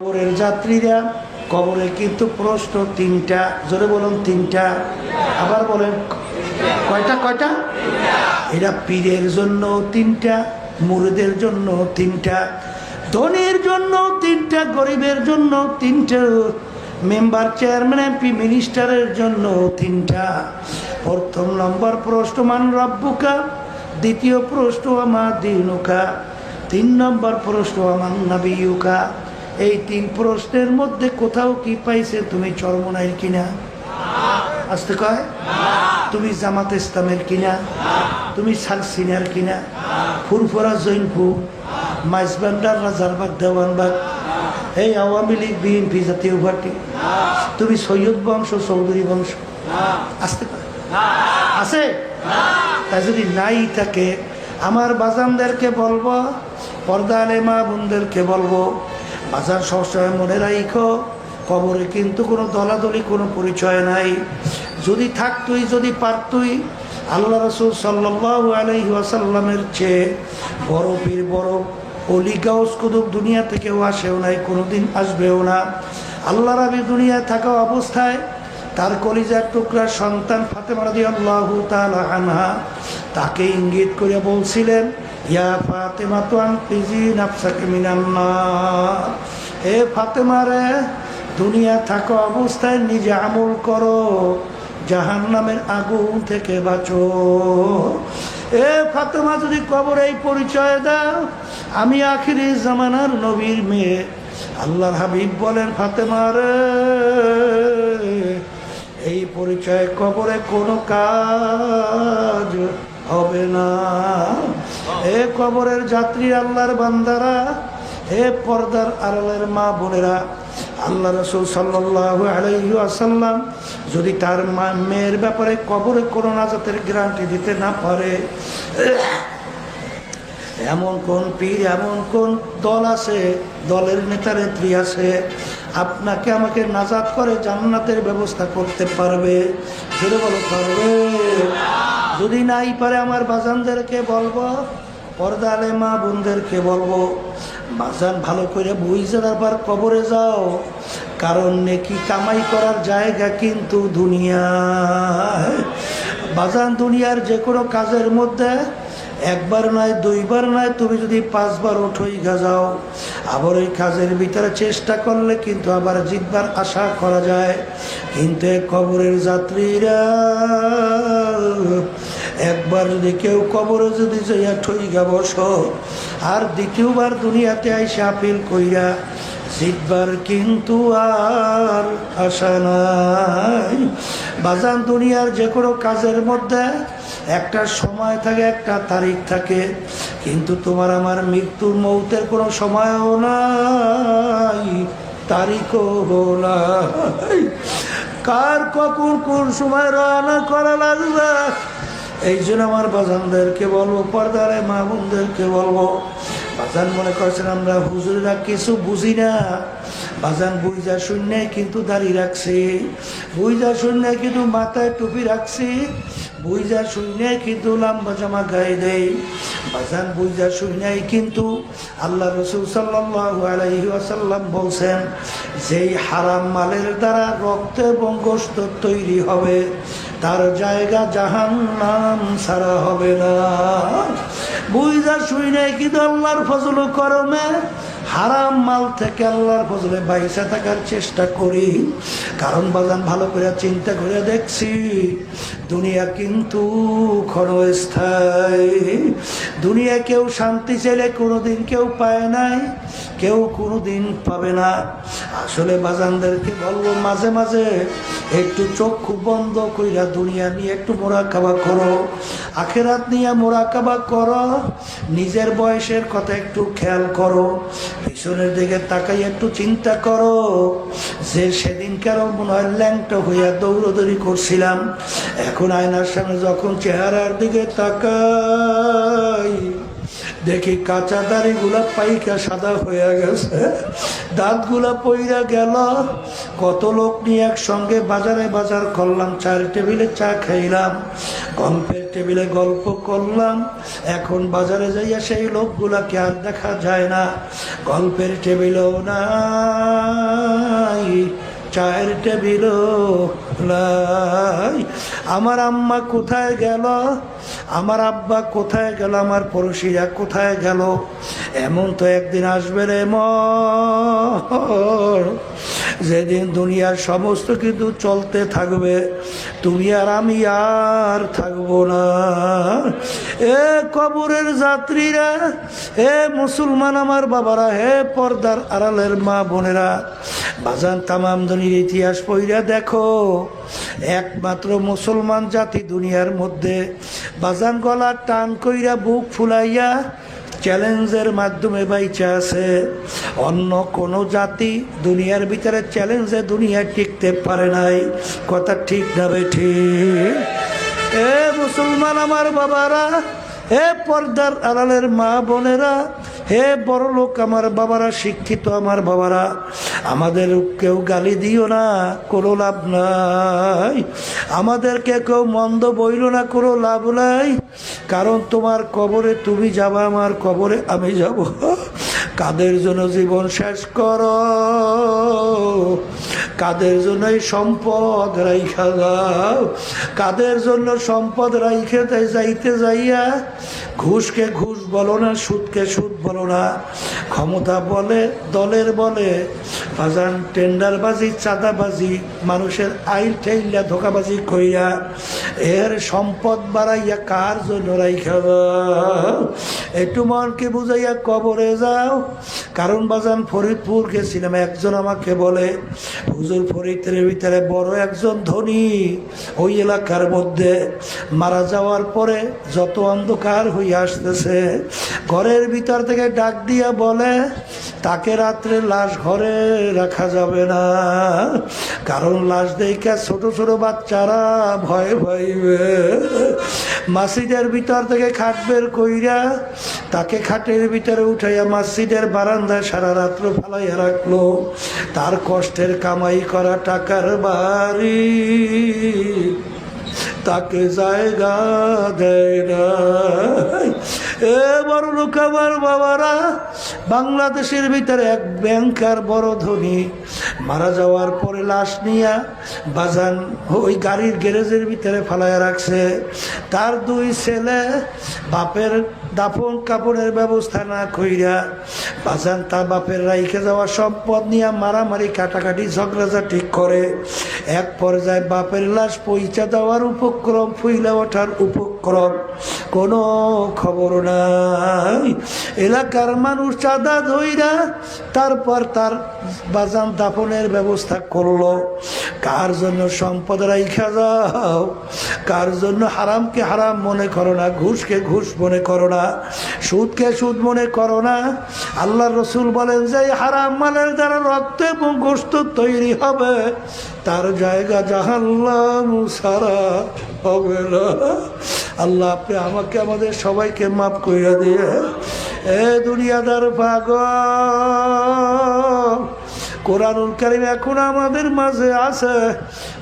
কবরের যাত্রীরা, কবরে কিন্তু প্রশ্ন তিনটা, জোরে বলুন তিনটা, আবার বলেন কয়টা কয়টা? এরা পীরের জন্য তিনটা, মুরিদের জন্য তিনটা, ধনীর জন্য তিনটা, গরিবের জন্য তিনটা, মেম্বার চেয়ারম্যান, এমপি, মিনিস্টারের জন্য তিনটা। প্রথম নম্বর প্রশ্ন, মান রব্বুকা? দ্বিতীয় প্রশ্ন আমার দিনুকা? তিন নম্বর প্রশ্ন আমার নাবিউকা এই তিন প্রশ্নের মধ্যে কোথাও কি পাইছে তুমি চরমনাইর কিনা? আসতে কয়। তুমি জামাত ইসলামের কিনা? তুমি সালসিনার কিনা? ফুরফুরা জৈনপু মাইজবান্ডার রাজারবাগ, দেওয়ানবাগ, এই আওয়ামী লীগ, বিএনপি জাতীয় পার্টি, তুমি সৈয়দ বংশ, চৌধুরী বংশ। আসতে কয়। আছে? তাই যদি নাই থাকে, আমার বাজানদেরকে বলব পর্দা আলে মা বোনদেরকে বলব বাজার সবসময় মনে রাখো কবরে কিন্তু কোনো দলাদলি, কোনো পরিচয় নাই। যদি থাকতুই, যদি পারতুই, আল্লাহ রসুল সাল্লাহ আলহি আসাল্লামের চেয়ে বড় পীর, বড় অলি, গাউস দুনিয়া থেকেও আসেও নাই, কোনোদিন আসবেও না। আল্লাহ রাবি দুনিয়ায় থাকা অবস্থায় তার কলিজার টুকরা সন্তান ফাতেমা রাদি আল্লাহ তাকে ইঙ্গিত করে বলছিলেন ইয়া ফাতেমা তো আনফিজি নাফসাকে মিনান্নার এ ফাতেমা রে, দুনিয়া থাকা অবস্থায় নিজে আমল করো জাহান নামের আগুন থেকে বাঁচো। এ ফাতেমা, যদি কবর এই পরিচয় দাও, আমি আখিরি জামানার নবীর মেয়ে। আল্লাহর হাবিব বলেন, ফাতেমা রে, এই পরিচয় কবরে কোনো কাজ হবে না। এ কবরের যাত্রী, আল্লাহর বান্দারা, হে পর্দার আড়ালের মা বোনেরা, আল্লাহ রসুল আসাল্লাম যদি তার মা, মেয়ের ব্যাপারে কবরে কোনো নাজাতের গ্যারান্টি দিতে না পারে, এমন কোন পীর, এমন কোন দল আছে, দলের নেতা, নেত্রী আছে, আপনাকে আমাকে নাজাত করে জান্নাতের ব্যবস্থা করতে পারবে? সেটা বলো, পারবে? যদি নাই পারে আমার বাজানদেরকে বলব পর্দা আলে মা বোনদেরকে বলব, বাজান ভালো করে বুঝে তারপর কবরে যাও। কারণ নেকি কামাই করার জায়গা কিন্তু দুনিয়া বাজান দুনিয়ার যে কোনো কাজের মধ্যে একবার নয়, দুইবার নয়, তুমি যদি পাঁচবার উঠোই যাও আবার ওই কাজের ভিতরে চেষ্টা করলে কিন্তু আবার জিতবার আশা করা যায়। কিন্তু কবরের যাত্রীরা একবার যদি কেউ কবরে যদি যাইয়া ঠইগা বস, আর দ্বিতীয়বার দুনিয়াতে আইসা আপিল কইরা, জিতবার কিন্তু আর আশা নাই। বাজান দুনিয়ার যে কোনো কাজের মধ্যে একটা সময় থাকে, একটা তারিখ থাকে, কিন্তু তোমার আমার মৃত্যুর মৌতের কোনো সময়ও নাই, তারিখও নাই। কার কখন কোন সময় রান্না করা লাগবে? এই জন্য আমার বাজানদেরকে বলব, পর্দারে মা বোনদেরকে বলব। বাজান মনে করছেন, আমরা হুজুরেরা কিছু বুঝি না। বাজান বুঝা শূন্য কিন্তু দাড়ি রাখছি বুঝা শূন্য কিন্তু মাথায় টুপি রাখছি বুঝা শূন্য কিন্তু লম্বা জামা গায়ে দেয়। বাজান বুঝা শূন্যই কিন্তু আল্লাহ রসুল সাল্লাহ আলাইহি আসাল্লাম বলছেন, যেই হারাম মালের দ্বারা রক্ত এবং গোস্ত তৈরি হবে, তার জায়গা জাহান নাম সারা হবে না। বুঝা শুই নাই কিন্তু আল্লাহর ফজল করমে হারাম মাল থেকে আল্লাহর ফজলে বাইসা থাকার চেষ্টা করি। কারণ বাজান ভালো করে চিন্তা করে দেখছি, দুনিয়া কিন্তু ক্ষণস্থায়ী। দুনিয়া কেউ শান্তি চাইলে কোনোদিন কেউ পায় নাই, কেউ কোনোদিন পাবে না। আসলে বাজানদেরকে বলব, মাঝে মাঝে একটু চক্ষু বন্ধ কইরা দুনিয়া নিয়ে একটু মোরাকাবা করো। আখেরাত নিয়ে মোরাকাবা করো। নিজের বয়সের কথা একটু খেয়াল করো। পিছনের দিকে তাকাই একটু চিন্তা করো। যে সেদিন কেন মনে হয় ল্যাংটা হইয়া দৌড়দৌড়ি করছিলাম, এখন আয়নার সামনে যখন চেহারার দিকে তাকাই, দেখি কাঁচা দাড়িগুলা পাইকা সাদা হয়ে গেছে। দাঁতগুলা পইরা গেল। কত লোক নিয়ে একসঙ্গে বাজারে বাজার করলাম চার টেবিলে চা খাইলাম, গল্পের টেবিলে গল্প করলাম। এখন বাজারে যাইয়া সেই লোকগুলাকে আর দেখা যায় না, গল্পের টেবিলেও না চায়ের টেবিল নাই। আমার আম্মা কোথায় গেল? আমার আব্বা কোথায় গেল? আমার পড়োশিরা কোথায় গেল? এমন তো একদিন আসবে রে মন। যেদিন দুনিয়ার সমস্ত কিছু চলতে থাকবে, তুমি আর আমি আর থাকব না। এ কবরের যাত্রীরা, এ মুসলমান আমার বাবারা, হে পর্দার আড়ালের মা বোনেরা, বাজান তামাম দুনির ইতিহাস পইরা দেখো, একমাত্র মুসলমান জাতি দুনিয়ার মধ্যে, বাজান গলা টান কইরা বুক ফুলাইয়া চ্যালেঞ্জের মাধ্যমে বাইচা আছে। অন্য কোনো জাতি দুনিয়ার ভিতরে চ্যালেঞ্জে দুনিয়া টিকতে পারে নাই। কথা ঠিক না ঠিক। এ মুসলমান আমার বাবারা হে পর্দার আড়ালের মা বোনেরা হে বড় লোক আমার বাবারা, শিক্ষিত আমার বাবারা, আমাদের কেউ গালি দিও না, কোনো লাভ নাই। আমাদেরকে কেউ মন্দ বইল না, কোনো লাভ নাই। কারণ তোমার কবরে তুমি যাবা, আমার কবরে আমি যাব। কাদের জন্য জীবন শেষ কর? কাদের জন্য এই সম্পদ রাইখা দাও? কাদের জন্য সম্পদ রাইখে তাই যাইতে যাইয়া? ঘুষকে ঘুষ বলো না, সুদকে সুদ বলো না। ক্ষমতা বলে, দলের বলে। বাজান, টেন্ডারবাজি, চাঁদাবাজি, মানুষের আইল ঠেইলা ধোকাবাজি কইয়া এর সম্পদ বাড়াইয়া কার জন্য রাইখা একটু মনকে বুঝাইয়া কবরে যাও। কারণ বাজান ফরিদপুর গেছিলাম, একজন আমাকে বলে, হুজুর ফরিদের ভিতরে বড় একজন ধনী ওই এলাকার মধ্যে মারা যাওয়ার পরে যত অন্ধকার হয়ে আসতেছে, ঘরের ভিতর থেকে ডাক দিয়া বলে, তাকে রাত্রে লাশ ঘরে রাখা যাবে না। কারণ লাশ দেখে ছোট ছোট বাচ্চারা ভয় মাসিদের ভিতর থেকে খাট বের কইরা তাকে খাটের ভিতরে উঠাইয়া মাসিদের বারান্দায় সারা রাত্র ফালাইয়া রাখল। তার কষ্টের কামাই করা টাকার বাড়ি। তাকে জায়গা দেয় না এ বড় লোক আমার বাবারা, বাংলাদেশের ভিতরে এক ব্যাংকার বড় ধনী, মারা যাওয়ার পরে লাশ নিয়া বাজান ওই গাড়ির গ্যারেজের ভিতরে ফালাইয়া রাখছে। তার দুই ছেলে বাপের দাফন কাপড়ের ব্যবস্থা না কইরা বাজান তার বাপের রাইখে যাওয়া সম্পদ নিয়ে মারামারি, কাটাকাটি ঝগড়াঝা ঠিক করে। এক পর্যায়ে বাপের লাশ পইচা দেওয়ার উপক্রম ফুইলে ওঠার উপক্রম কোনো খবর নাই। এলাকার মানুষ চাঁদা ধইরা তারপর তার বাজান দাফনের ব্যবস্থা করল। কার জন্য সম্পদ রাইখা যাও? কার জন্য হারামকে হারাম মনে করো না, ঘুষকে ঘুষ মনে করো না, সুদকে সুদ মনে করো না? আল্লাহ রসুল বলেন, যে হারাম মালের দ্বারা রক্ত এবং গোস্ত তৈরি হবে, তার জায়গা জাহাল্লাম সারা হবে না। আল্লাহ আপনি আমাকে, আমাদের সবাইকে মাফ কইরা দিয়ে। এ দুনিয়াদার ভাগ কোরআনুল কারিম এখন আমাদের মাঝে আছে।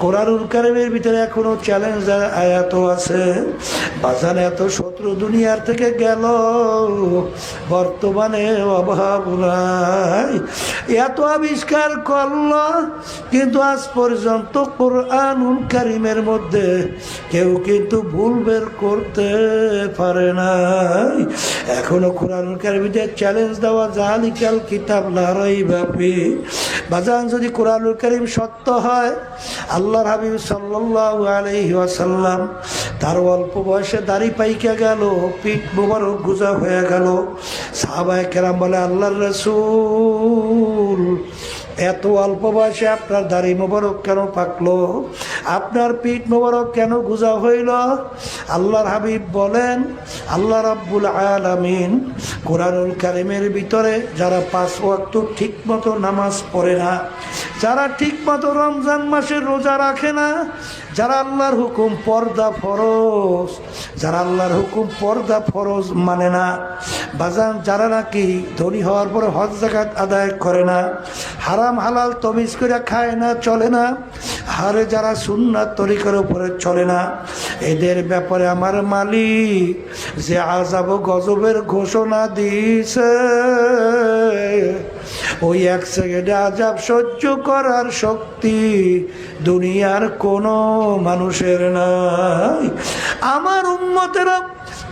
কোরআনুল কারিমের ভিতরে এখনও চ্যালেঞ্জ আয়াত আছে। বাজান এত শত্রু দুনিয়ার থেকে গেল, বর্তমানে অভাব নাই। এত আবিষ্কার করল, কিন্তু আজ পর্যন্ত কোরআনুল কারিমের মধ্যে কেউ কিন্তু ভুল বের করতে পারে নাই। এখনও কোরআনুল কারিমের চ্যালেঞ্জ দেওয়া জালিকাল কিতাব লারাই ব্যাপী। বাজান, যদি কোরআনুল করিম সত্য হয় আল্লাহর হাবিব সাল্লাহ আলহি তার অল্প বয়সে দাড়ি পাইকা গেল, পিঠ মোবারক গুজা হয়ে গেল। সাহাবায় কেরাম বলে, আল্লাহর রসুল, এত অল্প বয়সে আপনার দাড়ি মোবারক কেন পাকলো? আপনার পিঠ মোবারক কেন গুজা হইল? আল্লাহর হাবিব বলেন, আল্লাহ রাব্বুল আলামিন কোরআনুল কারিমের ভিতরে যারা পাঁচ ওয়াক্ত ঠিক মতো নামাজ পড়ে না যারা ঠিক মতো রমজান মাসে রোজা রাখে না, যারা আল্লাহর হুকুম পর্দা ফরজ, যারা আল্লাহর হুকুম পর্দা ফরজ মানে না, বাজান যারা নাকি ধনী হওয়ার পরে হজ জাকাত আদায় করে না, হারাম হালাল তমিজ করে খায় না, চলে না, হারে যারা সুন্নাত তরিকার উপরে চলে না, এদের ব্যাপারে আমার মালিক যে আজাব গজবের ঘোষণা দিছে ওই এক সেকেন্ডে আজাব সহ্য করার শক্তি দুনিয়ার কোনো মানুষের নাই। আমার উন্মতেরা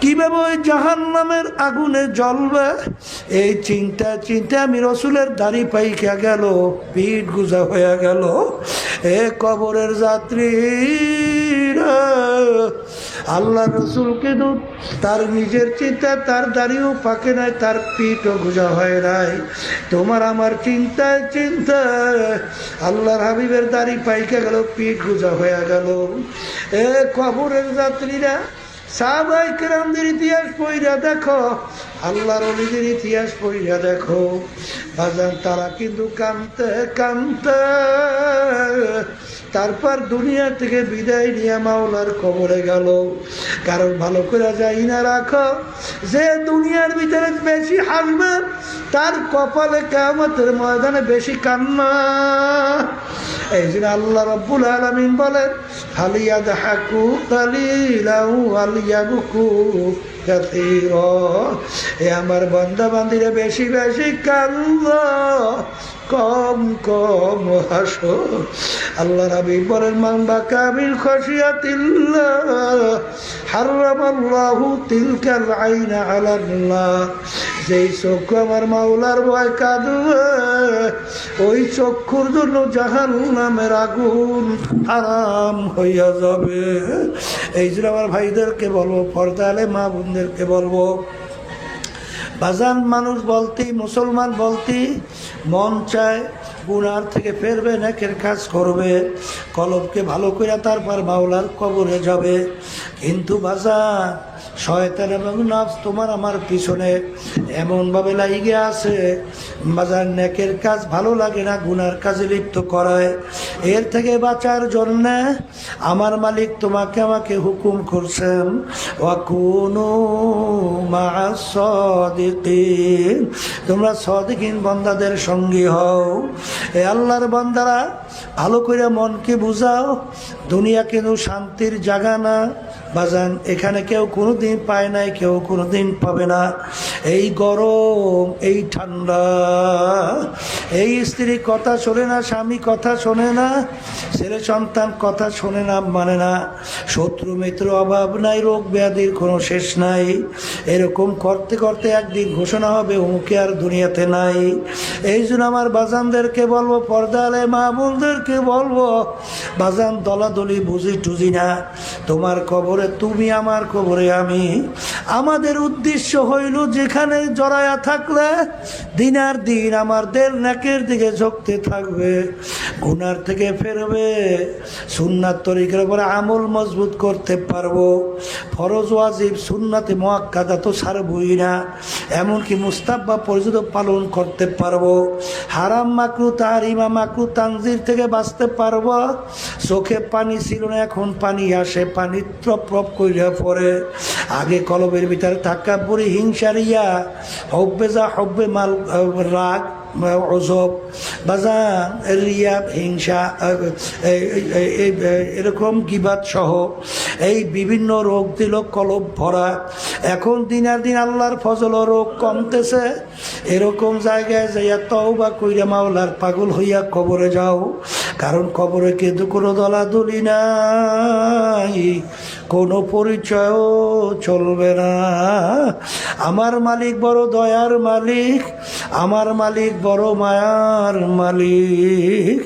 কীভাবে ওই জাহান নামের আগুনে জ্বলবে? এই চিন্তা চিন্তা আমি রসুলের দাড়ি পাইকা গেল, পিঠ গুজা হয়ে গেল। এ কবরের যাত্রী আল্লাহ রসুলকে তো তার নিজের চিন্তা, তার দাড়িও পাকে নাই, তার পিঠও গুজা হয় নাই। তোমার আমার চিন্তায় চিন্তা, আল্লাহর হাবিবের দাড়ি পাইকা গেল, পিঠ গুজা হয়ে গেল। এ কবরের যাত্রীরা, সাহাবাই ইতিহাস পইরা দেখো, আল্লাহর অলিদের ইতিহাস পইরা দেখো। বাজান তারা কিন্তু কানতে কানতে তারপর দুনিয়া থেকে বিদায় নিয়ে মাওলার কবরে গেল। কারণ ভালো করে যাই না রাখো, যে দুনিয়ার ভিতরে বেশি হাসবে, তার কপালে কামতের ময়দানে বেশি কান্না। এই জন্য আল্লাহ রব্বুল আলমিন বলেন হালিয়াদ হাকু কালিলাউ আলিয়াবুকু কাসীর এ আমার বান্দা বান্দিরা বেশি বেশি কান্দ। কম কম হাসো। আল্লাহ রাবি বলেন, মান বা কামিল খসিয়াতিল্লাহ হারামাল্লাহু তিলকাল আইনা আলাল্লাহ। যেই চক্ষু আমার মাওলার ভয় কাঁদবে ওই চক্ষুর জন্য জাহান নামের আগুন আরাম হইয়া যাবে। এই জন্য আমার ভাইদেরকে বলব পর্দালে মা বোনদেরকে বলব বাজান মানুষ বলতেই মুসলমান বলতেই মন চায় গুনার থেকে ফেরবে, নেকের কাজ করবে, কলবকে ভালো করে তারপর মাওলার কবরে যাবে। কিন্তু বাজা শয়তান এবং নফস তোমার আমার পিছনে এমনভাবে লাগিয়ে আছে। বাজার নেকের কাজ ভালো লাগে না, গুনার কাজে লিপ্ত করায়। এর থেকে বাঁচার জন্যে আমার মালিক তোমাকে আমাকে হুকুম করছেন, ওয়াকুনু মা তোমরা সদিকিন বন্দাদের সঙ্গী হও। এ আল্লাহর বন্দারা, ভালো করে মনকে বুঝাও দুনিয়া কিন্তু শান্তির জায়গা না। বাজান, এখানে কেউ কোনো দিন পায় নাই, কেউ কোনো দিন পাবে না। এই গরম, এই ঠান্ডা, এই স্ত্রী কথা শোনে না, স্বামী কথা শোনে না, ছেলে সন্তান কথা শোনে না মানে না। শত্রু, মিত্র, অভাব নাই, রোগ ব্যাধির কোনো শেষ নাই। এরকম করতে করতে একদিন ঘোষণা হবে, অমুকে আর দুনিয়াতে নাই। এই জন্য আমার বাজানদেরকে বলব, পর্দালে মা বোনদেরকে বলব, বাজান দলাদলি বুঝি টুঝি না। তোমার কবরে, তুমি আমার কবরে আমি। আমাদের উদ্দেশ্য হইল যেখানে জড়ায়া থাকলে, দিনার দিন আমার দের নাকের দিকে ঝুঁকতে থাকবে। গুনার থেকে ফেরবে, সুন্নাত তরিকের উপরে আমল মজবুত করতে পারব। ফরজ, ওয়াজিব, সুন্নাতে মোয়াক্কাদা তো ছাড়বই না। এমনকি মুস্তাব্বা পর্যন্ত পালন করতে পারব। হারাম মাকরু তাহারিমা মাকু তানজির থেকে বাঁচতে পারব। চোখে পানি ছিল না, এখন পানি আসে, পানি টপ করিয়া পরে আগে কলবের ভিতরে থাকা বুড়ি হিংসারিয়া হব্বে যা হব্বে মাল রাগ অজব। বাজান রিয়া, হিংসা এরকম কিবাদ সহ এই বিভিন্ন রোগ দিল কলব ভরা, এখন দিনার দিন আল্লাহর ফজল রোগ কমতেছে। এরকম জায়গায় যাইয়া তও বা কইরা মাওলার পাগল হইয়া কবরে যাও, কারণ কবরে কিন্তু কোনো দলাদলি নাই। কোনো পরিচয়ও চলবে না। আমার মালিক বড় দয়ার মালিক, আমার মালিক বড় মায়ার মালিক।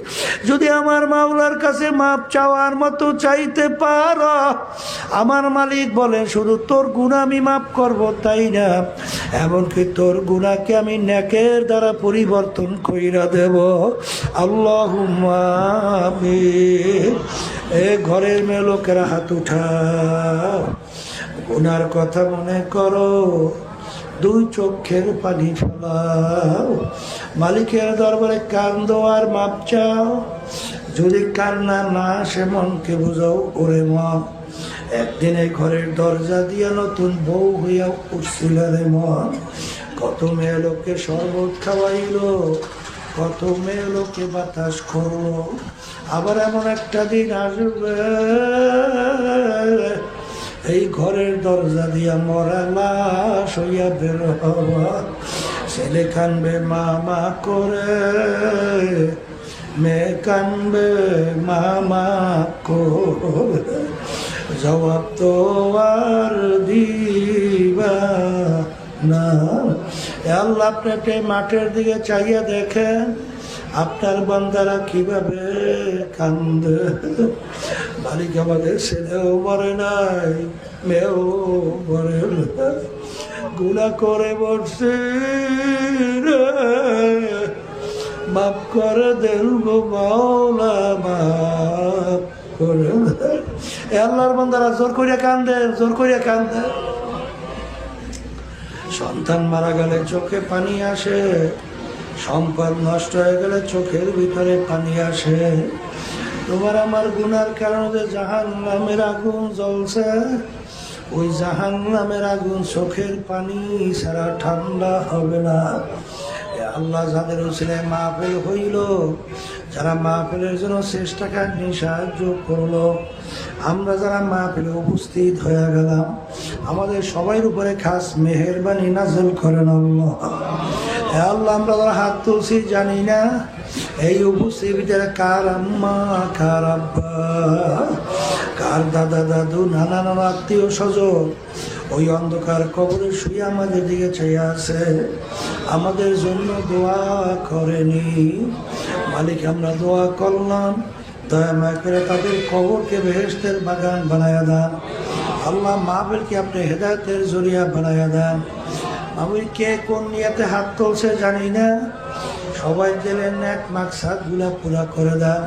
যদি আমার মাওলার কাছে মাপ চাওয়ার মতো চাইতে পার, আমার মালিক বলে শুধু তোর গুণা আমি মাপ করব, তাই না? এমনকি তোর গুণাকে আমি ন্যাকের দ্বারা পরিবর্তন কইরা দেব। আল্লাহ এ ঘরের মেয়ে লোকেরা হাত উঠাও গুনার কথা মনে করো, দুই চোখের পানি ফেলাও। মালিকের দরবারে কান্দো আর মাপ চাও। যদি কান্না না আসে, মনকে বুঝাও, ওরে মন একদিনে ঘরের দরজা দিয়া নতুন বউ হইয়া উঠছিল রে মন। কত মেয়ে লোককে শরবত খাওয়াইলো। কত মেয়ে লোকে বাতাস করল আবার এমন একটা দিন আসবে। এই ঘরের দরজা দিয়া মরা লাশ হইয়া বের হওয়া। ছেলে কানবে, মামা করে। মেয়ে কানবে, মামা করে। জবাব তো আর দিবা না। আপনাকে মাঠের দিকে চাইয়া দেখেন আপনার বান্দারা কীভাবে কান্দে? মালিক আমাদের ছেলেও মরে নাই, মেয়েও মরে গুলা করে বসে মাফ করে দেন গো মাওলা, মাফ করে আল্লাহর বান্দারা জোর করিয়া কান্দে, জোর করিয়া কান্দে। সন্তান মারা গেলে চোখে পানি আসে, সম্পদ নষ্ট হয়ে গেলে চোখের ভিতরে পানি আসে। তোমার আমার গুনার কারণে জাহান নামের আগুন জ্বলছে। ওই জাহান নামের আগুন চোখের পানি ছাড়া ঠান্ডা হবে না। আল্লাহ যাদের ছেলে মাহফিল হইল, যারা মাহফিলের জন্য চেষ্টা কাটনি সাহায্য করল। আমরা যারা মাহফিলে উপস্থিত হয়ে গেলাম, আমাদের সবার উপরে খাস মেহেরবানি নাজল করেন আল্লাহ। আল্লাহ, আমরা যারা হাত তুলছি জানি না, এই উপস্থিত ভিতরে কার আম্মা, কার আব্বা, কার দাদা, দাদু, নানা নানা আত্মীয় স্বজন ওই অন্ধকার কবরে শুয়ে আমাদের দিকে চেয়ে আছে। আমাদের জন্য দোয়া করেনি। মালিক, আমরা দোয়া করলাম। দয়া করে তাদের কবরকে বেহেস্তের বাগান বানায় দেন। আল্লাহ মাহবিলকে আপনি হেদায়তের জরিয়া বানায় দেন। আমি কে কোন নিয়াতে হাত তুলছে জানি না। সবাই দিলেন এক মাকসাদগুলা পুরা করে দাও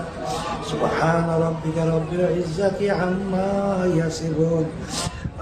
সুবহান রব্বিকা রব্বিল ইজ্জাতি আম্মা ইয়াসিফুন।